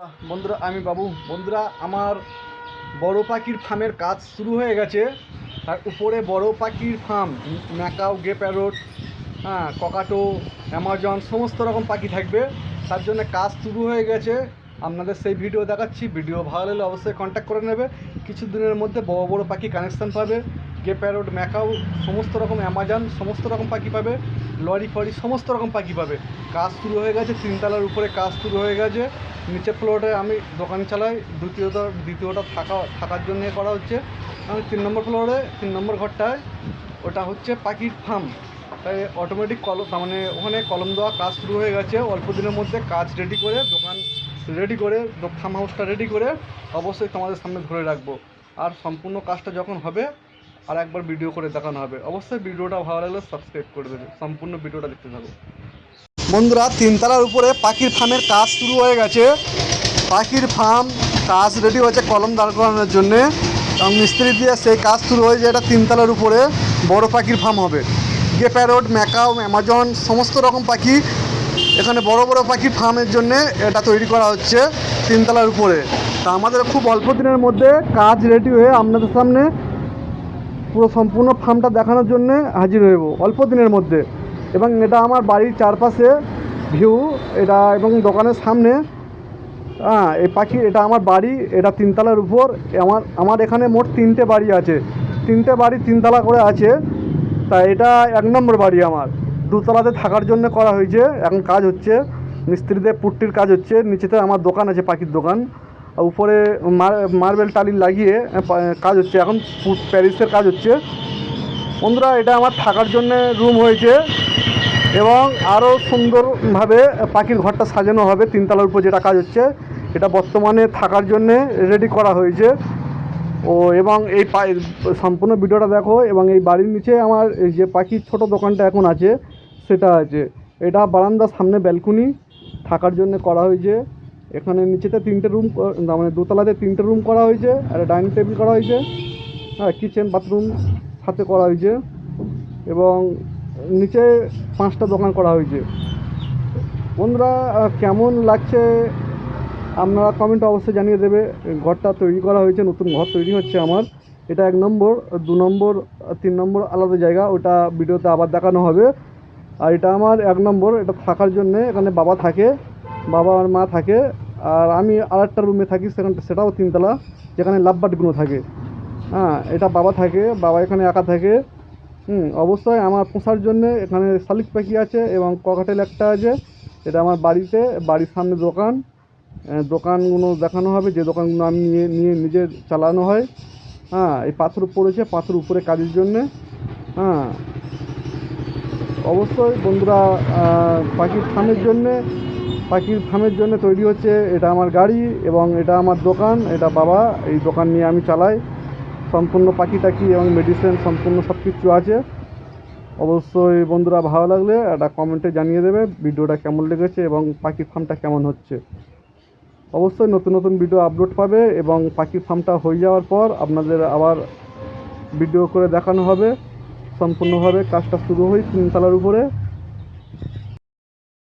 বন্ধুরা, আমি বাবু। বন্ধুরা, আমার বড় পাখির ফার্মের কাজ শুরু হয়ে গেছে। তার উপরে বড় পাখির ফার্ম, ম্যাকাও গে প্যারোট হ্যাঁ ককাটো, অ্যামাজন, সমস্ত রকম পাখি থাকবে। তার জন্য কাজ শুরু হয়ে গেছে। আপনাদের সেই ভিডিও দেখাচ্ছি। ভিডিও ভালো লাগলে অবশ্যই কন্ট্যাক্ট করে নেবে। কিছু দিনের মধ্যে বড় বড় পাখি কানেকশান পাবে। গে প্যারোট ম্যাকাও সমস্ত রকম অ্যামাজন সমস্ত রকম পাখি পাবে। লরি ফরি সমস্ত রকম পাখি পাবে। কাজ শুরু হয়ে গেছে, তিনতলার উপরে কাজ শুরু হয়ে গেছে। নিচের ফ্লোরে আমি দোকান চালাই, দ্বিতীয়টা দ্বিতীয়টা থাকা, থাকার জন্য করা হচ্ছে। আমি তিন নম্বর ফ্লোরে তিন নম্বর ঘরটায়, ওটা হচ্ছে পাখির ফার্ম তাই অটোমেটিক কলম মানে ওখানে কলম দেওয়া কাজ শুরু হয়ে গেছে। অল্প দিনের মধ্যে কাজ রেডি করে, দোকান রেডি করে ফার্ম হাউসটা রেডি করে, অবশ্যই তোমাদের সামনে ধরে রাখব। আর সম্পূর্ণ কাজটা যখন হবে আর একবার ভিডিও করে দেখানো হবে। অবশ্যই ভিডিওটা ভালো লাগলে সাবস্ক্রাইব করে দেবে। সম্পূর্ণ ভিডিওটা দেখতে থাকো। বন্ধুরা, তিনতলার উপরে পাখির ফার্মের কাজ শুরু হয়ে গেছে। পাখির ফার্ম কাজ রেডি হয়েছে কলম দাঁড় করানোর জন্যে। এবং মিস্ত্রি দিয়ে সেই কাজ শুরু হয়েছে এটা তিনতলার উপরে। বড় পাখির ফার্ম হবে। গে প্যারোট ম্যাকাও, অ্যামাজন, সমস্ত রকম পাখি এখানে বড় বড় পাখির ফার্মের জন্য এটা তৈরি করা হচ্ছে তিনতলার উপরে। তা আমাদের খুব অল্প দিনের মধ্যে কাজ রেডি হয়ে আপনাদের সামনে পুরো সম্পূর্ণ ফার্মটা দেখানোর জন্যে হাজির হইব, অল্প দিনের মধ্যে। এবং এটা আমার বাড়ির চারপাশে ভিউ এটা এবং দোকানের সামনে। হ্যাঁ এই পাখি, এটা আমার বাড়ি, এটা তিনতলার উপর। আমার আমার এখানে মোট তিনটে বাড়ি আছে। তিনটে বাড়ি তিনতলা করে আছে। তা এটা এক নম্বর বাড়ি আমার। দুতলাতে থাকার জন্য করা হয়েছে। এখন কাজ হচ্ছে। মিস্ত্রিদের পুট্টির কাজ হচ্ছে। নিচেতে আমার দোকান আছে, পাখির দোকান। উপরে মার্বেল টালি লাগিয়ে কাজ হচ্ছে। এখন প্যারিসের কাজ হচ্ছে। বন্ধুরা, এটা আমার থাকার জন্য রুম হয়েছে এবং আরও সুন্দরভাবে পাখির ঘরটা সাজানো হবে। তিনতলার উপর যেটা কাজ হচ্ছে, এটা বর্তমানে থাকার জন্যে রেডি করা হয়েছে। ও, এবং এই সম্পূর্ণ ভিডিওটা দেখো, এবং এই বাড়ির নিচে আমার যে পাখির ছোট দোকানটা এখন আছে, সেটা আছে। এটা বারান্দার সামনে ব্যালকনি থাকার জন্য করা হয়েছে। এখানে নিচেতে তিনটে রুম মানে দোতলাতে তিনটে রুম করা হয়েছে আর ডাইনিং টেবিল করা হয়েছে হ্যাঁ কিচেন বাথরুম সাথে করা হয়েছে, এবং নিচে পাঁচটা দোকান করা হয়েছে। বন্ধুরা কেমন লাগছে আপনারা কমেন্ট অবশ্যই জানিয়ে দেবে। ঘরটা তৈরি করা হয়েছে, নতুন ঘর তৈরি হচ্ছে আমার। এটা এক নম্বর, দু নম্বর, তিন নম্বর আলাদা জায়গা, ওটা ভিডিওতে আবার দেখানো হবে। আর এটা আমার এক নম্বর, এটা থাকার জন্যে এখানে বাবা থাকে। বাবা আর মা থাকে, আর আমি আর একটা রুমে থাকি, সেখানে সেটাও তিনতলা, যেখানে লাভবাটগুলো থাকে। হ্যাঁ এটা বাবা থাকে, বাবা এখানে একা থাকে। হুম, অবশ্যই আমার পোষার জন্য এখানে শালিক পাখি আছে এবং ককাটেল একটা আছে। এটা আমার বাড়িতে, বাড়ির সামনে দোকান। দোকানগুলো দেখানো হবে, যে দোকানগুলো আমি নিয়ে নিয়ে নিজে চালানো হয়। হ্যাঁ এই পাথর পড়েছে পাথর উপরে কাজের জন্যে। হ্যাঁ অবশ্যই বন্ধুরা পাখির স্থানের জন্যে পাখির ফার্মের জন্য তৈরি হচ্ছে, এটা আমার গাড়ি এবং এটা আমার দোকান, এটা বাবা, এই দোকান নিয়ে আমি চালাই। সম্পূর্ণ পাখি টাকি এবং মেডিসিন সম্পূর্ণ সব কিছু আছে। অবশ্যই বন্ধুরা ভালো লাগলে একটা কমেন্টে জানিয়ে দেবে ভিডিওটা কেমন লেগেছে এবং পাখির ফার্মটা কেমন হচ্ছে। অবশ্যই নতুন নতুন ভিডিও আপলোড পাবে এবং পাখির ফার্মটা হয়ে যাওয়ার পর আপনাদের আবার ভিডিও করে দেখানো হবে। সম্পূর্ণভাবে কাজটা শুরু হয় তিনতলার উপরে।